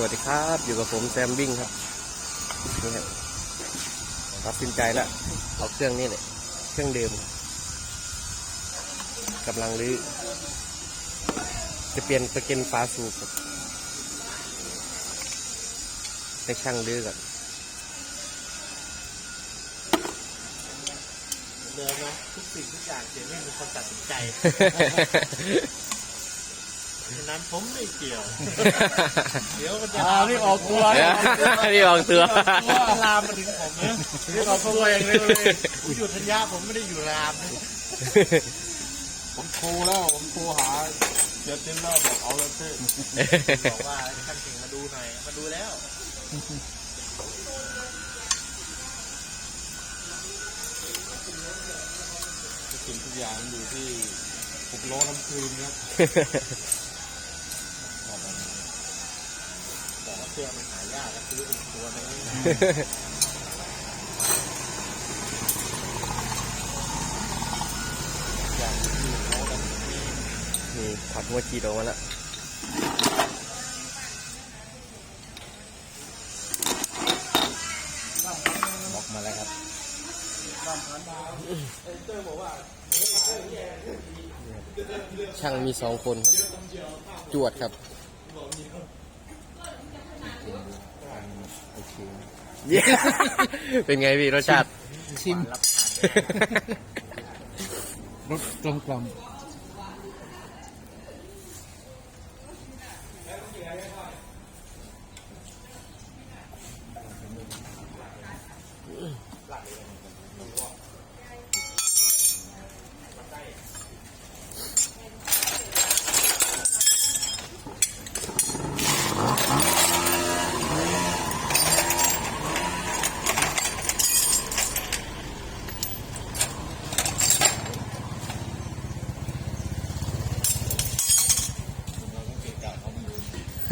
สวัสดีครับ อยู่กับผมแซมบิ้งครับนี่ครับตัดสินใจแล้วเอาเครื่องนี้เลยเครื่องเดิมกำลังรื้อจะเปลี่ยนประเก็นฟ้าสูบครับให้ช่างรื้อก่อนเดิมนะทุกสิ่งทุกอย่างเสียงนี่เป็นคนตัดสินใจฉะ นั้นผมไม่เกี่ยว เดี๋ยวมันจะอ่านี่ออกตัวนี่ออกตัวตัว ลามมาถึงผมนะนี่ออกตัวอย่างเร็วเลยผมอยู่ธัญญาผมไม่ได้อยู่รามนะผมโทรแล้วผมโทรหาเสียตินแล้วบอกเอาเลยพี่บอกว่าท่านเก่งมาดูหน่อยมาดูแล้วทุกสิ่งทุกอย่างมันอยู่ที่หกล้อทำคืนครับื่อมันหายากก็ซื้อเป็นตัวนึงอย่างที่เขาทำคืนนี่ขัดหัวจีดออกมาแล้วบอกมาแล้วครับช่างมีสองคนครับ จวดครับ โอเค เป็นไงพี่รสชาติ ชิมรับทานรสกลมกล่อม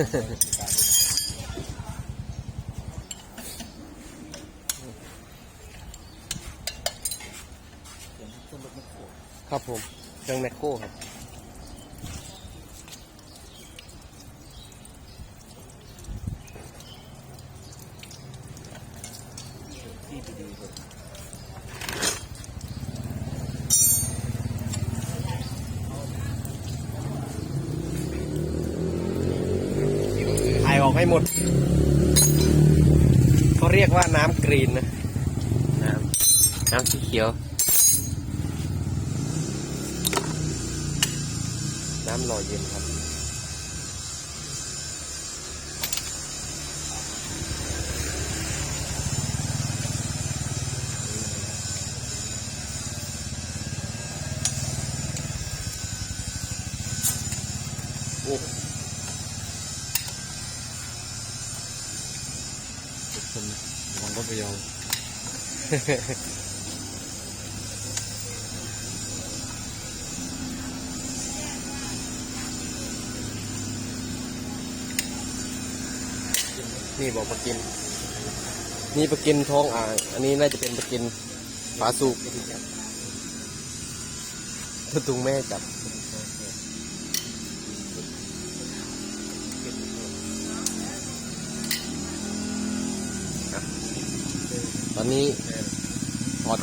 ครับผมเครื่องแมคโครครับ ถ่ายออกให้หมด เขาเรียก ว่าน้ำกรีนนะน้ำน้ำสีเขียว น้ำหล่อเย็นครับโอ้คน ของรถเรียวนี่บอกปลากิน นี่ปลากินท้องอ่างอันนี้น่าจะเป็นปลากินฝาสูบถ้าตุงแม่จับ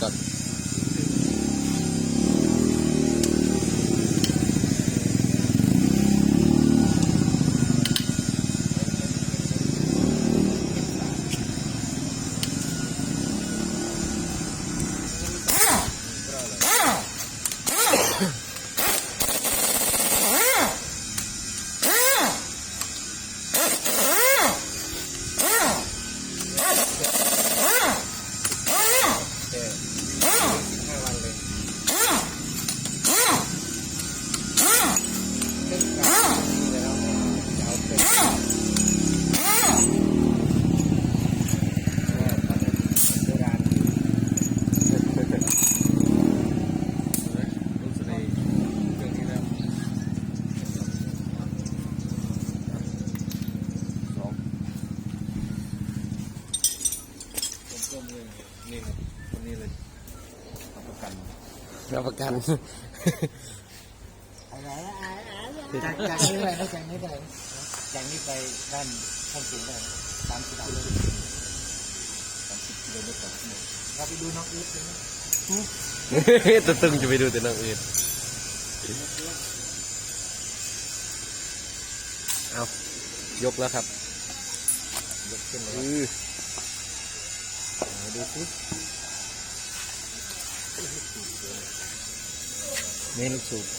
ต อนนี้ถอดก่อนรับประกันจากจากนี้ไปนะจากนี้ไปจากนี้ไปด้านท่านสูงได้สามสิบกิโลสามสิบกิโลเมตรต่อชั่วโมงเราไปดูน้องอู๊ดกันนะตะตึงจะไปดูแต่น้องอื่นเอายกแล้วครับยกขึ้นเลยอือดูสิ เมนูสูตร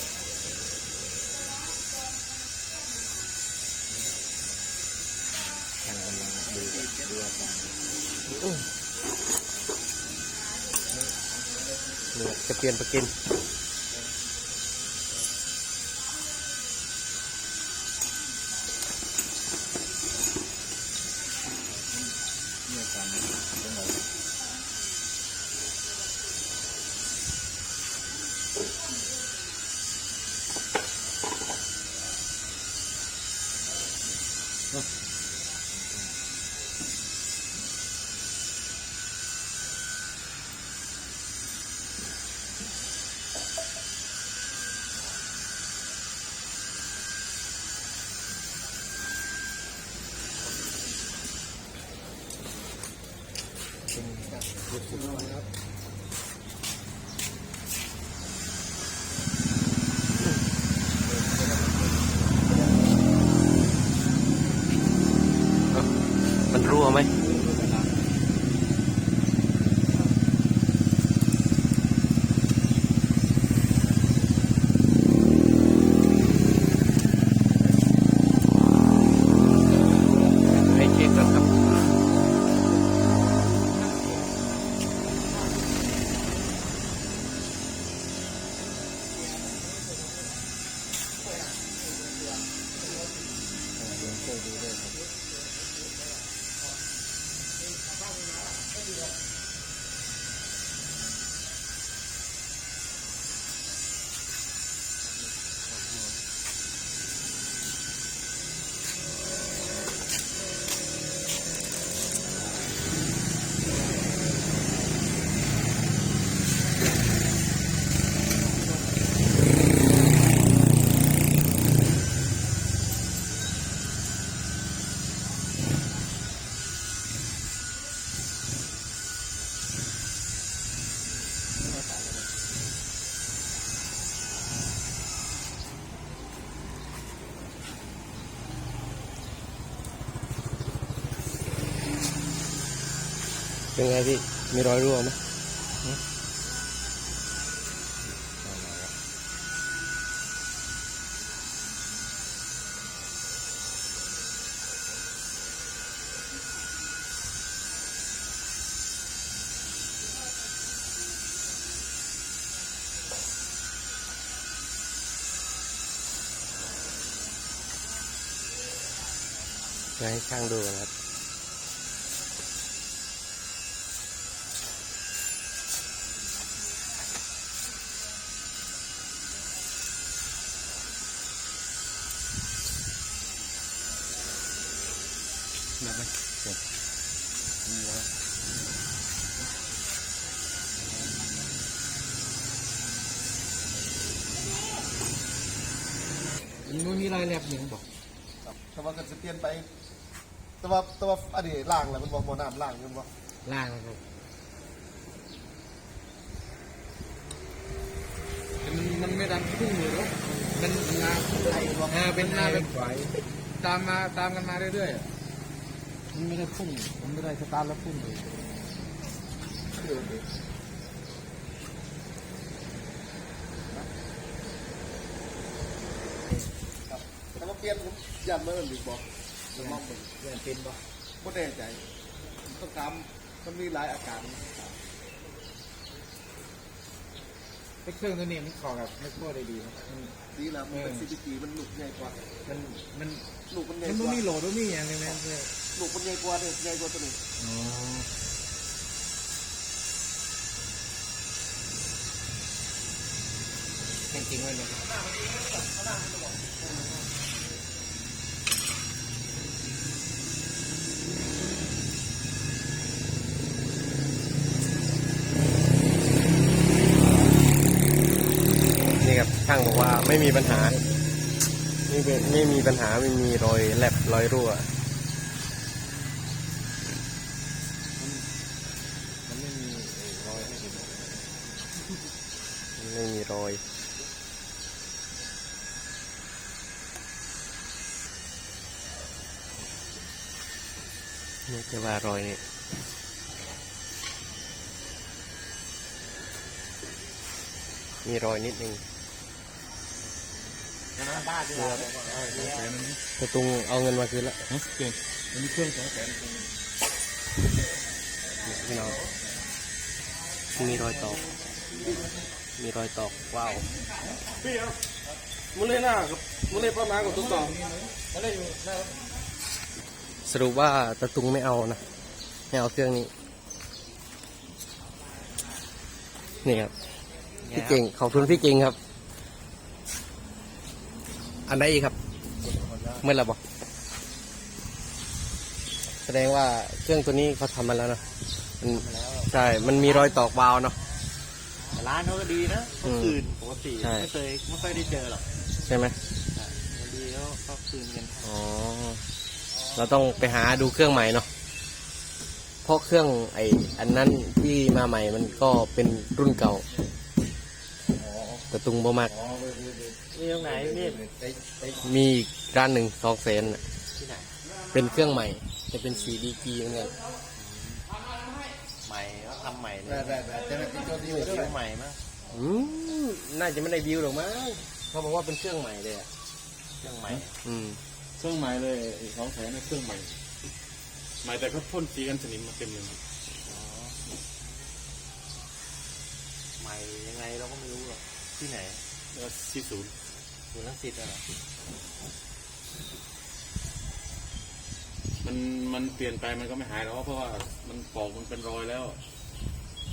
ช่าง ไหม เป็นไงพี่ มีรอยรั่วไหมให้ช่างดูนะครับ นี่แล้วมันมีรอยแลบอย่างบอกครับแต่ว่าก็จะเปลี่ยนไป แต่ว่าแต่ว่าอันนี้ล่างแล้วมันบอกบ่น้ำล่างมันบอกล่างครับมันมันไม่ดันพุ่งเลยหรอมันนาไหลบอกอ่าเป็นหน้าเป็นไฟตามมาตามกันมาเรื่อยๆ มันไม่ได้พุ่งมันไม่ได้สตาร์ทแล้วพุ่งเลยครับแต่ว่าเปลี่ยนผมย้ำเมื่อวันหรือบอกจะมองมันเรื่องเป็นบ่ไม่แน่ใจต้องถามมันมีหลายอาการไอ้เครื่องตัวนี้มันขอกับไม่โคตรได้ดีนะมันดีแล้วมันเป็นซีพีจีมันหลูกใหญ่กว่ามันมันหลูกมันใหญ่ามันกบ่ว่ามีโหลดบ่มีอย่างเลยแม่ ลูกมันใหญ่กว่าเนี่ยใหญ่กว่าตัวนี้อ๋อจริงๆไว้เลยครับนี่ครับช่างบอกว่าไม่มีปัญหา ไม่เป็นไม่มีปัญหาไม่มีรอยแลบรอยรั่ว มันไม่มีไอ้รอยให้เห็น ไม่มีรอย นี่จะว่ารอยนี่มีรอยนิดนึงบ้าด้วยสองแสนอันนี้แต่ตุงเอาเงินมาคืนละเก่งอันนี้เครื่องสองแสนพี่น้องมีรอยตอก มีรอยตอก ว้าวพี่ครับมุเล่หน้ากับมุเล่ป้ามาณกับตุ๊กต่อมุเล่อยู่หน้า สรุปว่าตะตุงไม่เอานะ ไม่เอาเครื่องนี้ นี่ครับ พี่เก่ง ขอบคุณพี่เก่งครับ อันไหนอีกครับ เมื่อไหร่บอก แสดงว่าเครื่องตัวนี้เขาทำมาแล้วนะมันใช่ มันมีรอยตอกวาล์วเนาะ แต่ร้านเขาก็ดีนะอืเขามคืนปกติใช่ ไม่เคยไม่ค่อยได้เจอหรอกใช่ไหมใช่เขาดีเขาเขาคืนกัน อ๋อ เราต้องไปหาดูเครื่องใหม่เนาะเพราะเครื่องไออันนั้นที่มาใหม่มันก็เป็นรุ่นเก่า แต่ตุงบ่มากนี่ตรงไหนนี่มีอีกร้านหนึ่งสองแสนที่ไหนเป็นเครื่องใหม่ จะเป็นสีดีกีเหมือนกันใหม่เขาทำใหม่เลยได้ได้ได้จะได้เป็นตัวที่อยู่ด้คิววยใหม่มั้งอืมน่าจะไม่ได้วิวหรอกมั้งเขาบอกว่าเป็นเครื่องใหม่เลยอะเครื่องใหม่ อืม เครื่องใหม่เลยไอ้สองแสนนี่เครื่องใหม่ใหม่แต่เขาพ่นสีกันสนิมมาเต็มเลยอ๋อใหม่ยังไงเราก็ไม่รู้หรอกที่ไหนแล้วที่ศูนย์ศูนย์ลังสิตอะเหรอมันมันเปลี่ยนไปมันก็ไม่หายหรอกเพราะว่ามันปอกมันเป็นรอยแล้ว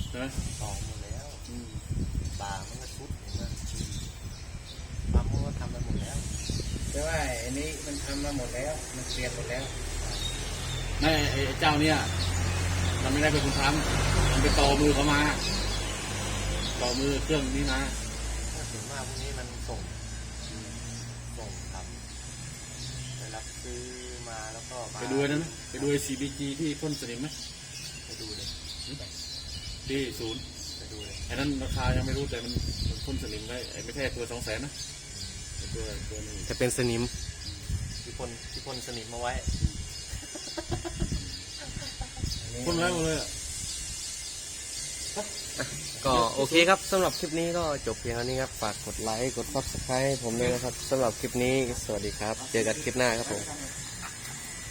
ใช่ไหมสองหมดแล้วอืมบาร์มันก็ชุดเห็นไหมปั๊มเขาก็ทำไปหมดแล้ว แต่ว่าอันนี้มันทำมาหมดแล้ว มันเปลี่ยนหมดแล้ว ไม่ไอ้ไอ้เจ้าเนี่ยมันไม่ได้เป็นคนทำมันไปต่อมือเขามา ต่อมือเครื่องนี้มาถ้าถึงมากพวกนี้มันส่ง ส่งทำไปรับซื้อมาแล้วก็มาไปดูไอ้นั้นไหมไปดูไอ้ CBG ที่พ่นสนิมไหมไปดูเลยที่ศูนย์ไปดูเลยไอ้นั้นราคายังไม่รู้แต่มันมันพ่นสนิมไว้ไอ้ไม่ใช่ตัวสองแสนนะไอ้ ตัวตัวหนึงจะเป็นสนิมที่พ่นที่พ่นสนิมมาไว้พ่นไว้หมดเลยอะก็โอเคครับสำหรับคลิปนี้ก็จบเพียงเท่านี้ครับ ฝากกดไลค์ กด subscribe ให้ผมด้วยนะครับสำหรับคลิปนี้ สวัสดีครับ เจอกันคลิปหน้าครับผมค